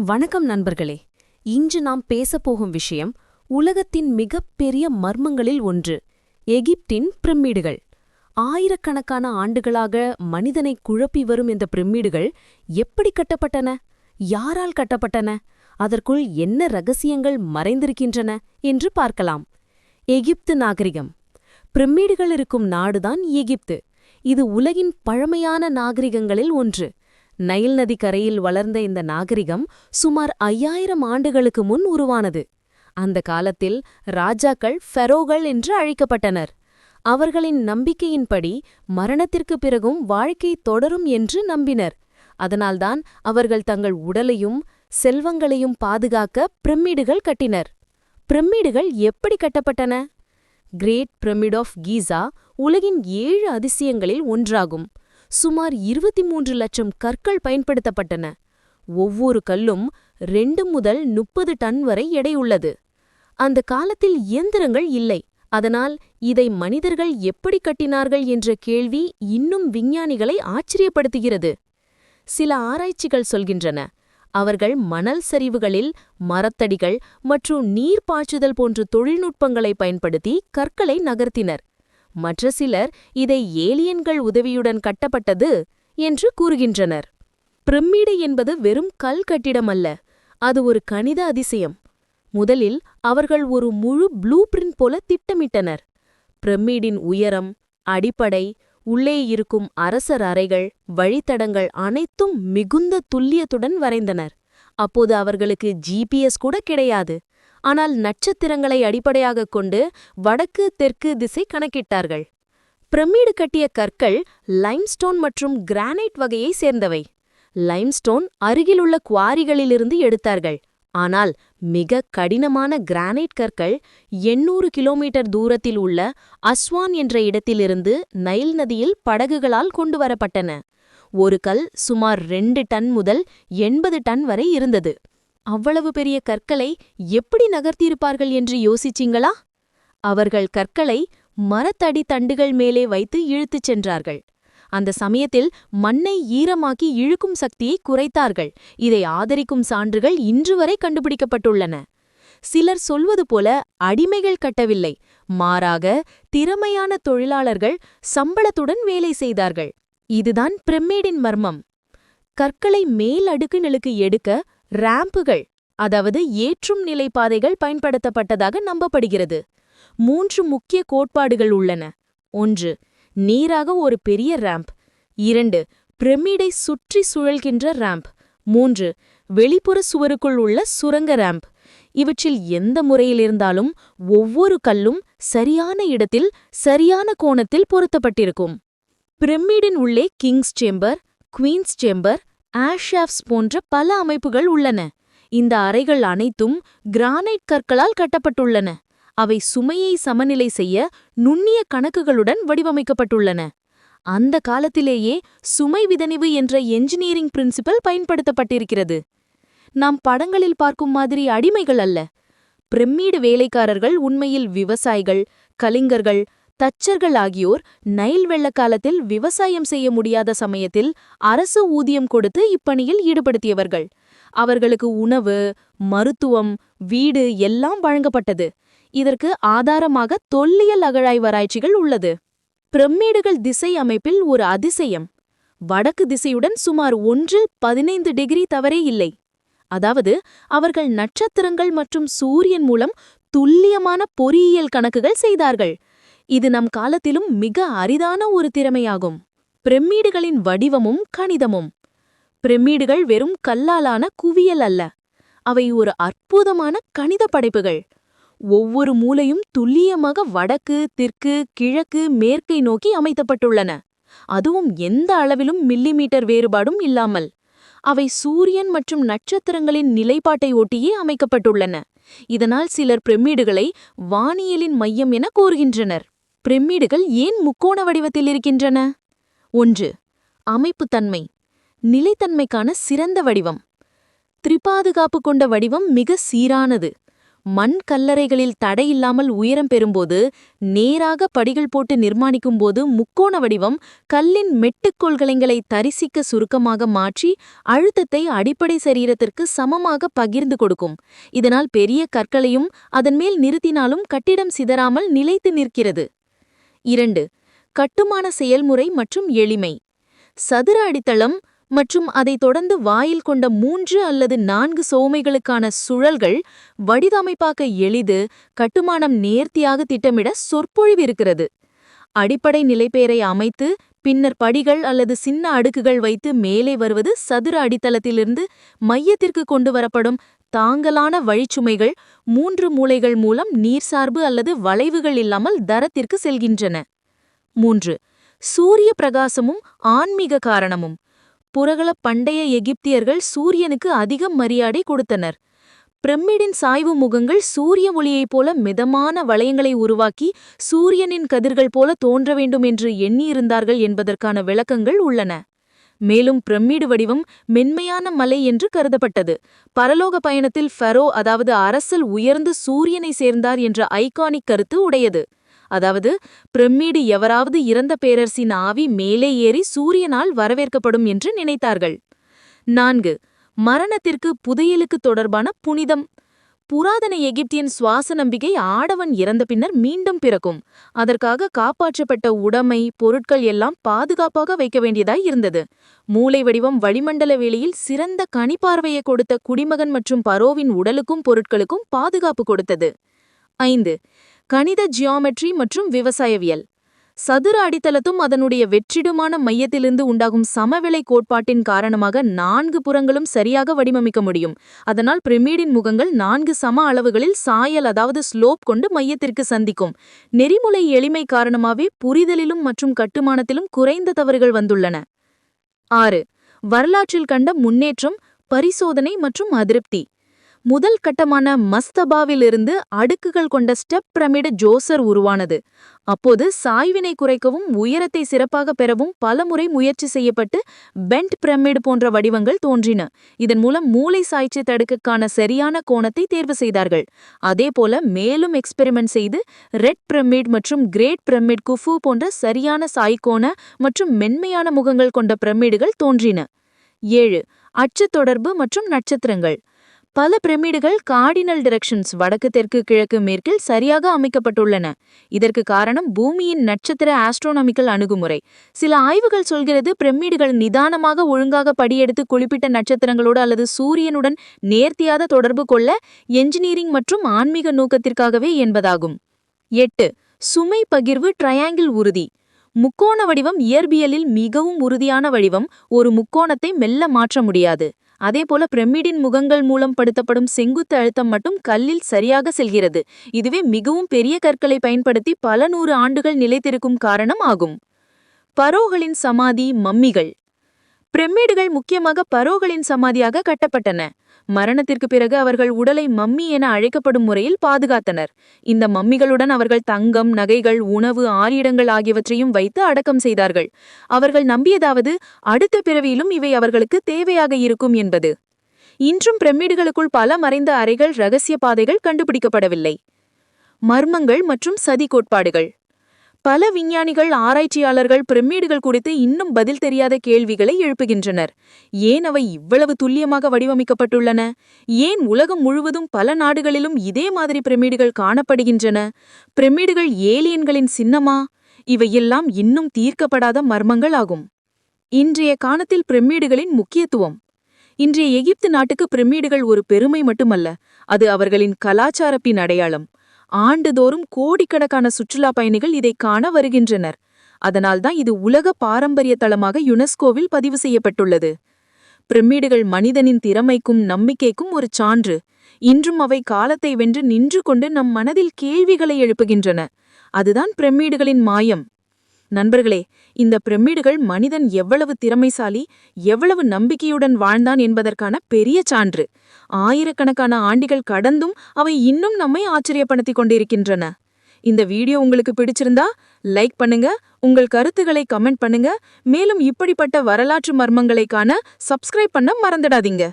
வணக்கம் நண்பர்களே. இன்று நாம் பேசப்போகும் விஷயம் உலகத்தின் மிகப்பெரிய மர்மங்களில் ஒன்று எகிப்தின் பிரமிடுகள். ஆயிரக்கணக்கான ஆண்டுகளாக மனிதனை குழப்பி வரும் இந்த பிரமிடுகள் எப்படி கட்டப்பட்டன? யாரால் கட்டப்பட்டன? அதற்குள் என்ன ரகசியங்கள் மறைந்திருக்கின்றன என்று பார்க்கலாம். எகிப்து நாகரிகம். பிரமிடுகள் இருக்கும் நாடுதான் எகிப்து. இது உலகின் பழமையான நாகரிகங்களில் ஒன்று. நைல் நதி கரையில் வளர்ந்த இந்த நாகரிகம் சுமார் ஐயாயிரம் ஆண்டுகளுக்கு முன் உருவானது. அந்த காலத்தில் ராஜாக்கள் ஃபெரோகள் என்று அழைக்கப்பட்டனர். அவர்களின் நம்பிக்கையின்படி மரணத்திற்கு பிறகும் வாழ்க்கை தொடரும் என்று நம்பினர். அதனால்தான் அவர்கள் தங்கள் உடலையும் செல்வங்களையும் பாதுகாக்க பிரமிடுகள் கட்டினர். பிரமிடுகள் எப்படி கட்டப்பட்டன? கிரேட் பிரமிட் ஆஃப் கீசா உலகின் ஏழு அதிசயங்களில் ஒன்றாகும். சுமார் இருபத்தி மூன்று லட்சம் கற்கள் பயன்படுத்தப்பட்டன. ஒவ்வொரு கல்லும் ரெண்டு முதல் முப்பது டன் வரை எடையுள்ளது அந்த காலத்தில் இயந்திரங்கள் இல்லை. அதனால் இதை மனிதர்கள் எப்படி கட்டினார்கள் என்ற கேள்வி இன்னும் விஞ்ஞானிகளை ஆச்சரியப்படுத்துகிறது. சில ஆராய்ச்சிகள் சொல்கின்றன. அவர்கள் மணல் சரிவுகளில் மரத்தடிகள் மற்றும் நீர் பாய்ச்சுதல் போன்ற தொழில்நுட்பங்களை பயன்படுத்தி கற்களை நகர்த்தினர். மற்ற சிலர் இதை ஏலியன்கள் உதவியுடன் கட்டப்பட்டது என்று கூறுகின்றனர். பிரமிடு என்பது வெறும் கல் கட்டிடம் அல்ல அது ஒரு கணித அதிசயம். முதலில் அவர்கள் ஒரு முழு ப்ளூ பிரிண்ட் போல திட்டமிட்டனர். பிரமிடின் உயரம் அடிப்படை உள்ளே இருக்கும் அரசர் அறைகள் வழித்தடங்கள் அனைத்தும் மிகுந்த துல்லியத்துடன் வரைந்தனர். அப்போது அவர்களுக்கு ஜிபிஎஸ் கூட கிடையாது. ஆனால் நட்சத்திரங்களை அடிப்படையாகக் கொண்டு வடக்கு தெற்கு திசை கணக்கிட்டார்கள். பிரமிடு கட்டிய கற்கள் லைம்ஸ்டோன் மற்றும் கிரானைட் வகையை சேர்ந்தவை. லைம்ஸ்டோன் அருகிலுள்ள குவாரிகளிலிருந்து எடுத்தார்கள். ஆனால் மிக கடினமான கிரானைட் கற்கள் எண்ணூறு கிலோமீட்டர் தூரத்தில் உள்ள அஸ்வான் என்ற இடத்திலிருந்து நைல் நதியில் படகுகளால் கொண்டு வரப்பட்டன. ஒரு கல் சுமார் ரெண்டு டன் முதல் எண்பது டன் வரை இருந்தது. அவ்வளவு பெரிய கற்களை எப்படி நகர்த்தியிருப்பார்கள் என்று யோசிச்சிங்களா? அவர்கள் கற்களை மரத்தடி தண்டுகள் மேலே வைத்து இழுத்துச் சென்றார்கள். அந்த சமயத்தில் மண்ணை ஈரமாக்கி இழுக்கும் சக்தியை குறைத்தார்கள். இதை ஆதரிக்கும் சான்றுகள் இன்று வரை கண்டுபிடிக்கப்பட்டுள்ளன. சிலர் சொல்வது போல அடிமைகள் கட்டவில்லை. மாறாக திறமையான தொழிலாளர்கள் சம்பளத்துடன் வேலை செய்தார்கள். இதுதான் பிரம்மேடின் மர்மம். கற்களை மேல் அடுக்குநிலுக்கு எடுக்க ரேம்புகள் அதாவது ஏற்றும் நிலைப்பாதைகள் பயன்படுத்தப்பட்டதாக நம்பப்படுகிறது. மூன்று முக்கிய கோட்பாடுகள் உள்ளன. ஒன்று நீராக ஒரு பெரிய ரேம்ப். இரண்டு பிரமிடை சுற்றி சுழல்கின்ற ரேம்ப். மூன்று வெளிப்புற சுவருக்குள் உள்ள சுரங்க ரேம்ப். இவற்றில் எந்த முறையிலிருந்தாலும் ஒவ்வொரு கல்லும் சரியான இடத்தில் சரியான கோணத்தில் பொருத்தப்பட்டிருக்கும். பிரமிடின் உள்ளே king's chamber queen's chamber air shafts போன்ற பல அமைப்புகள் உள்ளன. இந்த அறைகள் அனைத்தும் கிரானைட் கற்களால் கட்டப்பட்டுள்ளன. அவை சுமையை சமநிலை செய்ய நுண்ணிய கணக்குகளுடன் வடிவமைக்கப்பட்டுள்ளன. அந்த காலத்திலேயே சுமை விதனிவு என்ற என்ஜினியரிங் பிரின்சிபல் பயன்படுத்தப்பட்டிருக்கிறது. நாம் படங்களில் பார்க்கும் மாதிரி அடிமைகள் அல்ல. பிரம்மீடு வேலைக்காரர்கள் உண்மையில் விவசாயிகள் கலிங்கர்கள் தச்சர்கள் ஆகியோர் நைல் வெள்ளக்காலத்தில் விவசாயம் செய்ய முடியாத சமயத்தில் அரசு ஊதியம் கொடுத்து இப்பணியில் ஈடுபடுத்தியவர்கள். அவர்களுக்கு உணவு மருத்துவம் வீடு எல்லாம் வழங்கப்பட்டது. இதற்கு ஆதாரமாக தொல்லியல் அகழாய்வராய்ச்சிகள் உள்ளது. பிரம்மீடுகள் திசை அமைப்பில் ஒரு அதிசயம். வடக்கு திசையுடன் சுமார் ஒன்றில் பதினைந்து டிகிரி தவறே இல்லை. அதாவது அவர்கள் நட்சத்திரங்கள் மற்றும் சூரியன் மூலம் துல்லியமான பொறியியல் கணக்குகள் செய்தார்கள். இது நம் காலத்திலும் மிக அரிதான ஒரு திறமையாகும். பிரம்மீடுகளின் வடிவமும் கணிதமும். பிரம்மீடுகள் வெறும் கல்லாலான குவியல் அல்ல. அவை ஒரு அற்புதமான கணித படைப்புகள். ஒவ்வொரு மூலையும் துல்லியமாக வடக்கு தெற்கு கிழக்கு மேற்கை நோக்கி அமைத்தப்பட்டுள்ளன. அதுவும் எந்த அளவிலும் மில்லிமீட்டர் வேறுபாடும் இல்லாமல். அவை சூரியன் மற்றும் நட்சத்திரங்களின் நிலைப்பாட்டை ஒட்டியே அமைக்கப்பட்டுள்ளன. இதனால் சிலர் பிரமிடுகளை வானியலின் மையம் என கூறுகின்றனர். பிரமிடுகள் ஏன் முக்கோண வடிவத்தில் இருக்கின்றன? ஒன்று அமைப்புத்தன்மை. நிலைத்தன்மைக்கான சிறந்த வடிவம். திரிபாதுகாப்பு கொண்ட வடிவம் மிக சீரானது. மண் கல்லறைகளில் தடையில்லாமல் உயரம் பெறும்போது நேராக படிகள் போட்டு நிர்மாணிக்கும்போது முக்கோண வடிவம் கல்லின் மெட்டுக்கொள்கலைகளை தரிசிக்க சுருக்கமாக மாற்றி அழுத்தத்தை அடிப்படை சரீரத்திற்கு சமமாக பகிர்ந்து கொடுக்கும். இதனால் பெரிய கற்களையும் அதன் மேல் நிறுத்தினாலும் கட்டிடம் சிதறாமல் நிலைத்து நிற்கிறது. இரண்டு கட்டுமான செயல்முறை மற்றும் எளிமை. சதுர அடித்தளம் மற்றும் அதைத் தொடர்ந்து வாயில் கொண்ட மூன்று அல்லது நான்கு சோமைகளுக்கான சுழல்கள் வடிவமைப்பாக்க எளிது கட்டுமானம் நேர்த்தியாக திட்டமிட சொற்பொழிவு இருக்கிறது. அடிப்படை நிலைப்பெயரை அமைத்து பின்னர் படிகள் அல்லது சின்ன அடுக்குகள் வைத்து மேலே வருவது சதுர அடித்தளத்திலிருந்து மையத்திற்கு கொண்டு வரப்படும் தாங்கலான வழிச்சுமைகள் மூன்று மூலைகள் மூலம் நீர்சார்பு அல்லது வளைவுகள் இல்லாமல் தரத்திற்கு செல்கின்றன. மூன்று. சூரிய பிரகாசமும் ஆன்மீக காரணமும். புரகள பண்டைய எகிப்தியர்கள் சூரியனுக்கு அதிகம் மரியாதை கொடுத்தனர். பிரமிடின் சாய்வு முகங்கள் சூரிய ஒளியைப் போல மிதமான வளையங்களை உருவாக்கி சூரியனின் கதிர்கள் போல தோன்ற வேண்டும் என்று எண்ணியிருந்தார்கள் என்பதற்கான விளக்கங்கள் உள்ளன. மேலும் பிரமிடு வடிவம் மென்மையான மலை என்று கருதப்பட்டது. பரலோக பயணத்தில் ஃபெரோ அதாவது அரசல் உயர்ந்து சூரியனை சேர்ந்தார் என்ற ஐகானிக் கருத்து உடையது. அதாவது பிரமிடு எவராவது இறந்த பேரரசின் ஆவி மேலே ஏறி சூரியனால் வரவேற்கப்படும் என்று நினைத்தார்கள். நான்கு மரணத்திற்கு புதையலுக்கு தொடர்பான புனிதம் புராதன எகிப்தியன் சுவாச நம்பிக்கை ஆடவன் இறந்த பின்னர் மீண்டும் பிறக்கும். அதற்காக காப்பாற்றப்பட்ட உடைமை பொருட்கள் எல்லாம் பாதுகாப்பாக வைக்க வேண்டியதாய் இருந்தது. மூளை வடிவம் வளிமண்டல வேளையில் சிறந்த கனிப்பார்வையை கொடுத்த குடிமகன் மற்றும் பரோவின் உடலுக்கும் பொருட்களுக்கும் பாதுகாப்பு கொடுத்தது. ஐந்து. கணித ஜியாமெட்ரி மற்றும் விவசாயவியல். சதுர அடித்தளத்தும் அதனுடைய வெற்றிடமான மையத்திலிருந்து உண்டாகும் சமவிலை கோட்பாட்டின் காரணமாக நான்கு புறங்களும் சரியாக வடிவமைக்க முடியும். அதனால் பிரமிடின் முகங்கள் நான்கு சம அளவுகளில் சாயல் அதாவது ஸ்லோப் கொண்டு மையத்திற்கு சந்திக்கும். நெறிமுறை எளிமை காரணமாகவே புரிதலிலும் மற்றும் கட்டுமானத்திலும் குறைந்த தவறுகள் வந்துள்ளன. ஆறு. வரலாற்றில் கண்ட முன்னேற்றம் பரிசோதனை மற்றும் அதிருப்தி. முதல் கட்டமான மஸ்தபாவிலிருந்து அடுக்குகள் கொண்ட ஸ்டெப் பிரமிடு ஜோசர் உருவானது. அப்போது சாய்வினை குறைக்கவும் உயரத்தை சிறப்பாக பெறவும் பலமுறை முயற்சி செய்யப்பட்டு பெண்ட் பிரமிடு போன்ற வடிவங்கள் தோன்றின. இதன் மூலம் மூளை சாய்ச்சி தடுக்குக்கான சரியான கோணத்தை தேர்வு செய்தார்கள். அதேபோல மேலும் எக்ஸ்பெரிமெண்ட் செய்து ரெட் பிரமிட் மற்றும் கிரேட் பிரமிட் குஃபு போன்ற சரியான சாய்கோண மற்றும் மென்மையான முகங்கள் கொண்ட பிரமிடுகள் தோன்றின. ஏழு அச்சு தொடர்பு மற்றும் நட்சத்திரங்கள். பல பிரமிடுகள் கார்டினல் டிரெக்ஷன்ஸ் வடக்கு தெற்கு கிழக்கு மேற்கில் சரியாக அமைக்கப்பட்டுள்ளன. இதற்கு காரணம் பூமியின் நட்சத்திர ஆஸ்ட்ரோனாமிக்கல் அணுகுமுறை. சில ஆய்வுகள் சொல்கிறது பிரமிடுகள் நிதானமாக ஒழுங்காக படியெடுத்து குறிப்பிட்ட நட்சத்திரங்களோடு அல்லது சூரியனுடன் நேர்த்தியாத தொடர்பு கொள்ள என்ஜினியரிங் மற்றும் ஆன்மீக நோக்கத்திற்காகவே என்பதாகும். எட்டு. சுமை பகிர்வு ட்ரையாங்கிள் உறுதி. முக்கோண வடிவம் இயற்பியலில் மிகவும் உறுதியான வடிவம். ஒரு முக்கோணத்தை மெல்ல மாற்ற முடியாது. அதேபோல பிரமிடின் முகங்கள் மூலம் படுத்தப்படும் செங்குத்து அழுத்தம் மட்டும் கல்லில் சரியாக செல்கிறது. இதுவே மிகவும் பெரிய கற்களை பயன்படுத்தி பல நூறு ஆண்டுகள் நிலைத்திருக்கும் காரணம் ஆகும். பரோகளின் சமாதி மம்மிகள். பிரமிடுகள் முக்கியமாக பரோகளின் சமாதியாக கட்டப்பட்டன. மரணத்திற்கு பிறகு அவர்கள் உடலை மம்மி என அழைக்கப்படும் முறையில் பாதுகாத்தனர். இந்த மம்மிகளுடன் அவர்கள் தங்கம் நகைகள் உணவு ஆரிடங்கள் ஆகியவற்றையும் வைத்து அடக்கம் செய்தார்கள். அவர்கள் நம்பியதாவது அடுத்த பிறவியிலும் இவை அவர்களுக்கு தேவையாக இருக்கும் என்பது. இன்றும் பிரமிடுகளுக்குள் பல மறைந்த அறைகள் ரகசிய பாதைகள் கண்டுபிடிக்கப்படவில்லை. மர்மங்கள் மற்றும் சதி கோட்பாடுகள். பல விஞ்ஞானிகள் ஆராய்ச்சியாளர்கள் பிரமிடுகள் குறித்து இன்னும் பதில் தெரியாத கேள்விகளை எழுப்புகின்றனர். ஏன் அவை இவ்வளவு துல்லியமாக வடிவமைக்கப்பட்டுள்ளன? ஏன் உலகம் முழுவதும் பல நாடுகளிலும் இதே மாதிரி பிரமிடுகள் காணப்படுகின்றன? பிரமிடுகள் ஏலியன்களின் சின்னமா? இவையெல்லாம் இன்னும் தீர்க்கப்படாத மர்மங்கள் ஆகும். இன்றைய காலத்தில் பிரமிடுகளின் முக்கியத்துவம். இன்றைய எகிப்து நாட்டுக்கு பிரமிடுகள் ஒரு பெருமை மட்டுமல்ல அது அவர்களின் கலாச்சாரப்பின் அடையாளம். ஆண்டுதோறும் கோடிக்கணக்கான சுற்றுலா பயணிகள் இதை காண வருகின்றனர். அதனால்தான் இது உலக பாரம்பரிய தளமாக யுனெஸ்கோவில் பதிவு செய்யப்பட்டுள்ளது. பிரமிடுகள் மனிதனின் திறமைக்கும் நம்பிக்கைக்கும் ஒரு சான்று. இன்றும் அவை காலத்தை வென்று நின்று கொண்டு நம் மனதில் கேள்விகளை எழுப்புகின்றன. அதுதான் பிரமிடுகளின் மாயம். நண்பர்களே இந்த பிரமிடுகள் மனிதன் எவ்வளவு திறமைசாலி எவ்வளவு நம்பிக்கையுடன் வாழ்ந்தான் என்பதற்கான பெரிய சான்று. ஆயிரக்கணக்கான ஆண்டிகள் கடந்தும் அவை இன்னும் நம்மை ஆச்சரியப்படுத்திக் கொண்டிருக்கின்றன. இந்த வீடியோ உங்களுக்கு பிடிச்சிருந்தா லைக் பண்ணுங்க உங்கள் கருத்துக்களை கமெண்ட் பண்ணுங்க மேலும் இப்படிப்பட்ட வரலாற்று மர்மங்களை காண சப்ஸ்கிரைப் பண்ண மறந்துடாதீங்க.